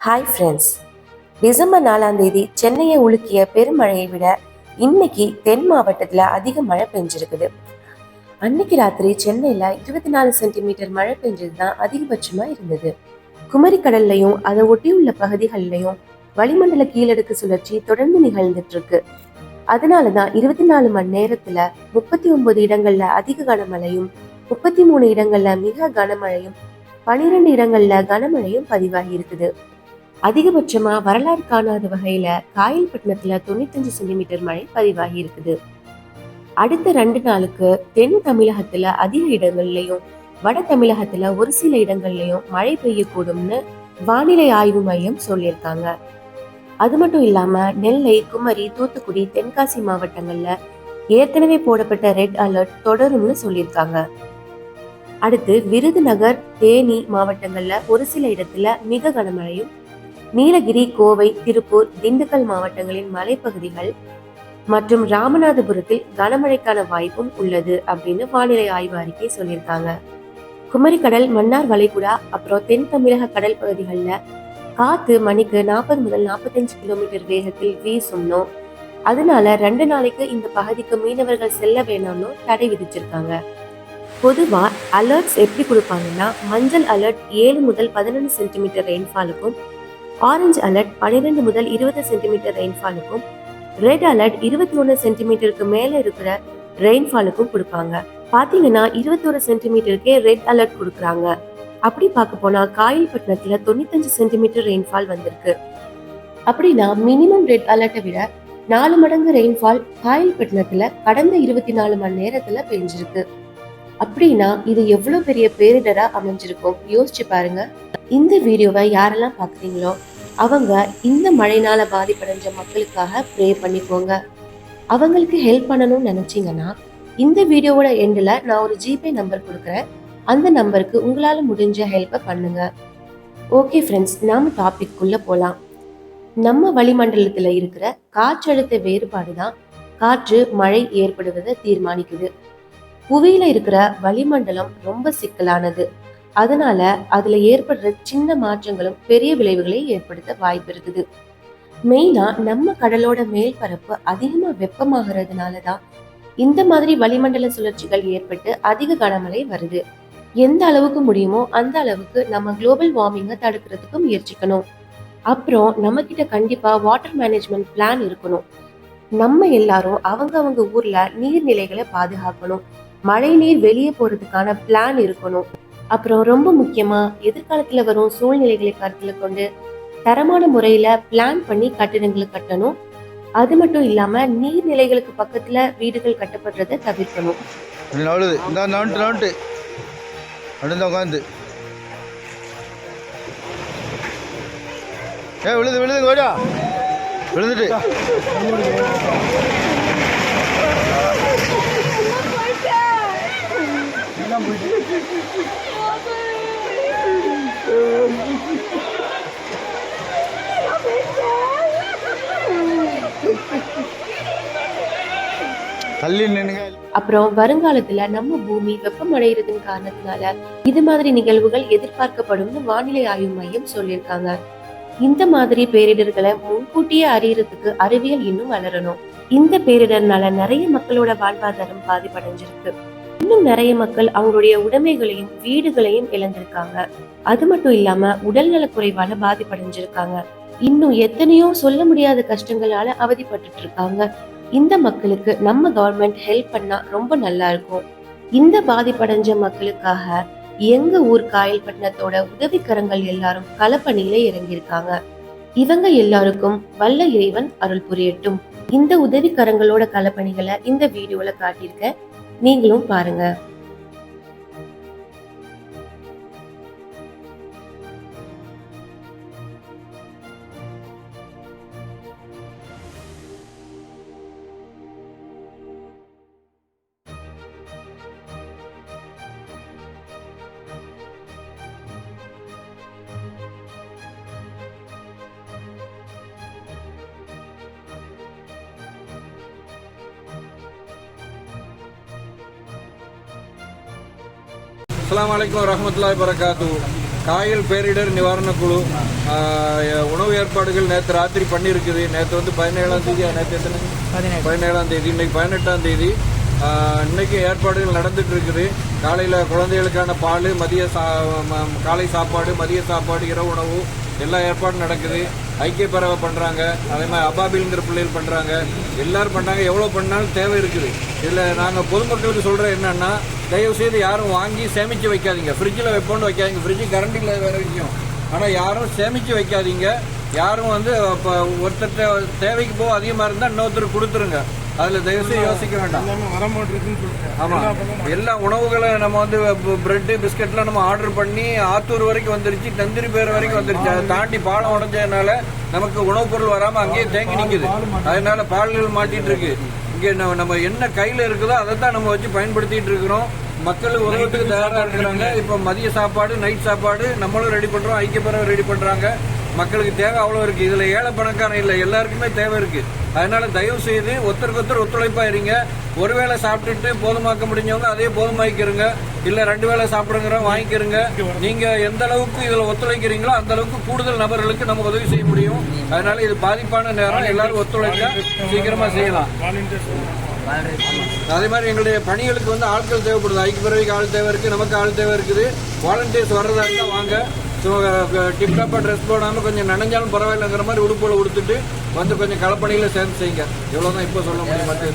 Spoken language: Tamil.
ஹாய் ஃப்ரெண்ட்ஸ் டிசம்பர் நாலாம் தேதி சென்னையை உலுக்கிய பெருமழையை விட இன்னைக்கு தென் மாவட்டத்தில் அதிக மழை பெஞ்சிருக்குது. அன்னைக்கு ராத்திரி சென்னையில் இருபத்தி நாலு சென்டிமீட்டர் மழை பெஞ்சது தான் அதிகபட்சமாக இருந்தது. குமரி கடல்லையும் அதை ஒட்டியுள்ள பகுதிகளிலையும் வளிமண்டல கீழடுக்கு சுழற்சி தொடர்ந்து நிகழ்ந்துட்டு இருக்கு அதனால தான் இருபத்தி நாலு மணி நேரத்துல முப்பத்தி ஒன்பது இடங்கள்ல அதிக கனமழையும் முப்பத்தி மூணு இடங்கள்ல மிக கனமழையும் பனிரெண்டு இடங்கள்ல கனமழையும் பதிவாகி இருக்குது அதிகபட்சமா வரலாறு காணாத வகையில காயல்பட்டினத்துல தொண்ணூத்தஞ்சு சென்டிமீட்டர் மழை பதிவாகி இருக்குது. அடுத்த ரெண்டு நாளுக்கு தென் தமிழகத்துல அதிக இடங்கள்லயும் வட தமிழகத்துல ஒரு சில இடங்கள்லயும் மழை பெய்யக்கூடும்னு வானிலை ஆய்வு மையம் சொல்லியிருக்காங்க. அது மட்டும் இல்லாம நெல்லை குமரி தூத்துக்குடி தென்காசி மாவட்டங்கள்ல ஏற்கனவே போடப்பட்ட ரெட் அலர்ட் தொடரும்னு சொல்லியிருக்காங்க. அடுத்து விருதுநகர் தேனி மாவட்டங்கள்ல ஒரு சில இடத்துல மிக கனமழையும் நீலகிரி கோவை திருப்பூர் திண்டுக்கல் மாவட்டங்களின் மலைப்பகுதிகள் மற்றும் ராமநாதபுரத்தில் கனமழைக்கான வாய்ப்பும் உள்ளது அப்படின்னு வானிலை ஆய்வு அறிக்கை சொல்லியிருக்காங்க. குமரிக்கடல் மன்னார் வளைகுடா அப்புறம் தென் தமிழக கடல் பகுதிகளில் காத்து மணிக்கு நாற்பது முதல் நாற்பத்தஞ்சு கிலோமீட்டர் வேகத்தில் வீசும்னோ அதனால ரெண்டு நாளைக்கு இந்த பகுதிக்கு மீனவர்கள் செல்ல வேணாம்னு தடை விதிச்சிருக்காங்க. பொதுவா அலர்ட்ஸ் எப்படி கொடுப்பாங்கன்னா மஞ்சள் அலர்ட் ஏழு முதல் பதினொன்று சென்டிமீட்டர் ரெயின்ஃபாலுக்கும் ஆரஞ்சு அலர்ட் பன்னிரெண்டு முதல் இருபது சென்டிமீட்டர் ரெயின்ஃபாலுக்கும் ரெட் அலர்ட் இருபத்தி ஒன்று சென்டிமீட்டருக்கு மேலே இருக்கிற ரெயின்ஃபாலுக்கும் கொடுப்பாங்க. பார்த்தீங்கன்னா இருபத்தொரு சென்டிமீட்டருக்கே ரெட் அலர்ட் கொடுக்குறாங்க. அப்படி பார்க்க போனால் காயல்பட்டினத்தில் தொண்ணூத்தஞ்சு சென்டிமீட்டர் ரெயின்ஃபால் வந்திருக்கு. அப்படின்னா மினிமம் ரெட் அலர்ட்டை விட நாலு மடங்கு ரெயின்ஃபால் காயல்பட்டினத்தில் கடந்த இருபத்தி நாலு மணி நேரத்தில் பெஞ்சிருக்கு. அப்படின்னா இது எவ்வளவு பெரிய பேரிடரா அமைஞ்சிருக்கும்? யோசிச்சு பாருங்க. இந்த வீடியோவை யாரெல்லாம் பாக்குறீங்களோ அவங்க இந்த மழைனால பாதிப்படைஞ்ச மக்களுக்காக ப்ரே பண்ணிக்கோங்க. அவங்களுக்கு ஹெல்ப் பண்ணணும்னு நினைச்சீங்கன்னா இந்த வீடியோவோட எண்டில் நான் ஒரு ஜிபே நம்பர் கொடுக்குறேன். அந்த நம்பருக்கு உங்களால் முடிஞ்ச ஹெல்ப்பை பண்ணுங்க. ஓகே ஃப்ரெண்ட்ஸ் நாம டாபிக்குள்ளே போகலாம் நம்ம வளிமண்டலத்தில் இருக்கிற காற்றழுத்த வேறுபாடு தான் காற்று மழை ஏற்படுவதை தீர்மானிக்குது. புவியில இருக்கிற வளிமண்டலம் ரொம்ப சிக்கலானது. அதனால அதுல ஏற்படுற சின்ன மாற்றங்களும் பெரிய விளைவுகளை ஏற்படுத்த வாய்ப்பு இருக்குது. மெயினா நம்ம கடலோட மேற்பரப்பு அதிகமா வெப்பமாகிறதுனால தான் இந்த மாதிரி வளிமண்டல சுழற்சிகள் ஏற்பட்டு அதிக கனமழை வருது. எந்த அளவுக்கு முடியுமோ அந்த அளவுக்கு நம்ம குளோபல் வார்மிங்கை தடுக்கிறதுக்கு முயற்சிக்கணும். அப்புறம் நம்ம கிட்ட கண்டிப்பா வாட்டர் மேனேஜ்மெண்ட் பிளான் இருக்கணும். நம்ம எல்லாரும் அவங்க அவங்க ஊர்ல நீர்நிலைகளை பாதுகாக்கணும். மழை நீர் வெளியே போறதுக்கான பிளான் இருக்கணும். அப்புறம் ரொம்ப முக்கியமா எதிர்காலத்துல வரும் சூழ்நிலைகளை கருத்தில் கொண்டு தரமான முறையில பிளான் பண்ணி கட்டிடங்களை கட்டணும். அது மட்டும் இல்லாம நீர்நிலைகளுக்கு பக்கத்துல வீடுகள் கட்டப்படுறதை தவிர்க்கணும். உட்காந்து ஏ விழுது விழுது விழுந்துட்டு. தள்ளி நின்னுங்க. அப்புறம் வருங்காலத்துல நம்ம பூமி வெப்பமடைகிறதன் காரணத்தினால இது மாதிரி நிகழ்வுகள் எதிர்பார்க்கப்படும்னு வானிலை ஆய்வு மையம் சொல்லியிருக்காங்க. இந்த மாதிரி பேரிடர்களை முன்கூட்டியே அறியறதுக்கு அறிவியல் இன்னும் வளரணும். இந்த பேரிடர்னால நிறைய மக்களோட வாழ்வாதாரம் பாதிப்படைஞ்சிருக்கு. இன்னும் நிறைய மக்கள் அவங்களுடைய உடைமைகளையும் வீடுகளையும் இழந்திருக்காங்க. அது மட்டும் இல்லாம உடல்நல குறைவால பாதிப்படைஞ்சிருக்காங்க. இன்னும் எத்தனையோ சொல்ல முடியாத கஷ்டங்களால அவதிப்பட்டுட்டு இருக்காங்க. இந்த மக்களுக்கு நம்ம கவர்மெண்ட் ஹெல்ப் பண்ணா ரொம்ப நல்லா இருக்கும். இந்த பாதிப்படைஞ்ச மக்களுக்காக எங்க ஊர் காயல்பட்டினத்தோட உதவிக்கரங்கள் எல்லாரும் களப்பணியில இறங்கியிருக்காங்க. இவங்க எல்லாருக்கும் வல்ல இறைவன் அருள் புரியட்டும். இந்த உதவிக்கரங்களோட களப்பணிகளை இந்த வீடியோல காட்டியிருக்க நீங்களும் பாருங்க. அஸ்ஸலாமு அலைக்கும் வரஹ்மத்துல்லாஹி வரகாத்து காயல் பேரிடர் நிவாரணக் குழு உணவு ஏற்பாடுகள் நேற்று ராத்திரி பண்ணியிருக்குது. நேற்று வந்து பதினேழாம் தேதி நேற்று எத்தனை? பதினேழாம் தேதி. இன்னைக்கு பதினெட்டாம் தேதி. இன்னைக்கு ஏற்பாடுகள் நடந்துட்டு இருக்குது காலையில் குழந்தைகளுக்கான பால் மதிய சா காலை சாப்பாடு மதிய சாப்பாடு இரவு உணவு எல்லா ஏற்பாடும் நடக்குது. ஐக்கிய பறவை பண்ணுறாங்க அதே மாதிரி அபாபில்ங்கிற பிள்ளைகள் பண்ணுறாங்க எல்லாரும் பண்ணுறாங்க எவ்வளோ பண்ணாலும் தேவை இருக்குது. இதில் நாங்கள் பொதுமக்களுக்கு சொல்கிற என்னன்னா தயவு செய்து யாரும் வாங்கி சேமித்து வைக்காதீங்க. ஃப்ரிட்ஜில் வைப்போன்னு வைக்காதீங்க. ஃப்ரிட்ஜு கரண்ட் இல்லை வேற விஷயம். ஆனால் யாரும் சேமித்து வைக்காதீங்க. யாரும் வந்து இப்போ ஒருத்தர் தேவைக்கு போக அதிகமாக இருந்தால் இன்னொருத்தர் கொடுத்துருங்க. அதில் தயவு செய்து யோசிக்க வேண்டாம். ஆமா. எல்லா உணவுகளை நம்ம வந்து பிரெட் பிஸ்கட்லாம் நம்ம ஆர்டர் பண்ணி ஆத்தூர் வரைக்கும் வந்துருச்சு தந்திரி பேர் வரைக்கும் வந்துருச்சு. அதை தாண்டி பாலம் உடஞ்சதுனால நமக்கு உணவுப் பொருள் வராம அங்கேயே தேங்கி நிக்குது. அதனால பால்கள் மாட்டிட்டு இருக்கு. இங்க நம்ம- நம்ம என்ன கையில இருக்குதோ அதை தான் நம்ம வச்சு பயன்படுத்திட்டு இருக்கிறோம். மக்கள் உணவுக்கு தயாரா இருக்கிறாங்க. இப்ப மதிய சாப்பாடு நைட் சாப்பாடு நம்மளும் ரெடி பண்றோம் ஐக்கிய ரெடி பண்றாங்க. மக்களுக்கு தேவை அவ்வளோ இருக்கு. இதில் ஏழை பணக்காரன் இல்லை எல்லாருக்குமே தேவை இருக்கு. அதனால தயவு செய்து ஒருத்தருக்கு ஒருத்தர் ஒத்துழைப்பா இருங்க. ஒருவேளை சாப்பிட்டுட்டு போதுமாக்க முடிஞ்சவங்க அதே போதுமாக்கிருங்க. இல்ல ரெண்டு வேளை சாப்பிடுங்கிற வாங்கிக்கிறங்க நீங்க எந்த அளவுக்கு இதுல ஒத்துழைக்கிறீங்களோ அந்த அளவுக்கு கூடுதல் நபர்களுக்கு நம்ம உதவி செய்ய முடியும். அதனால இது பாதிப்பான நேரம். எல்லாரும் ஒத்துழைக்க சீக்கிரமா செய்யலாம். அதே மாதிரி எங்களுடைய பணிகளுக்கு வந்து ஆட்கள் தேவைப்படுது. ஐக்கிய பிறவிக்கு ஆள் தேவை இருக்கு நமக்கு ஆள் தேவை இருக்குது. வாலண்டியர்ஸ் வர்றதா இருந்தா வாங்க. ஸோ டிப்டாப்பாக ட்ரெஸ் போடாமல் கொஞ்சம் நனைஞ்சாலும் பரவாயில்லைங்கிற மாதிரி உடுப்புல உடுத்துட்டு வந்து கொஞ்சம் களப்பணியில் சேர்ந்து செய்யுங்க. எவ்வளோ தான் இப்போ சொல்ல முடியும் மத்திய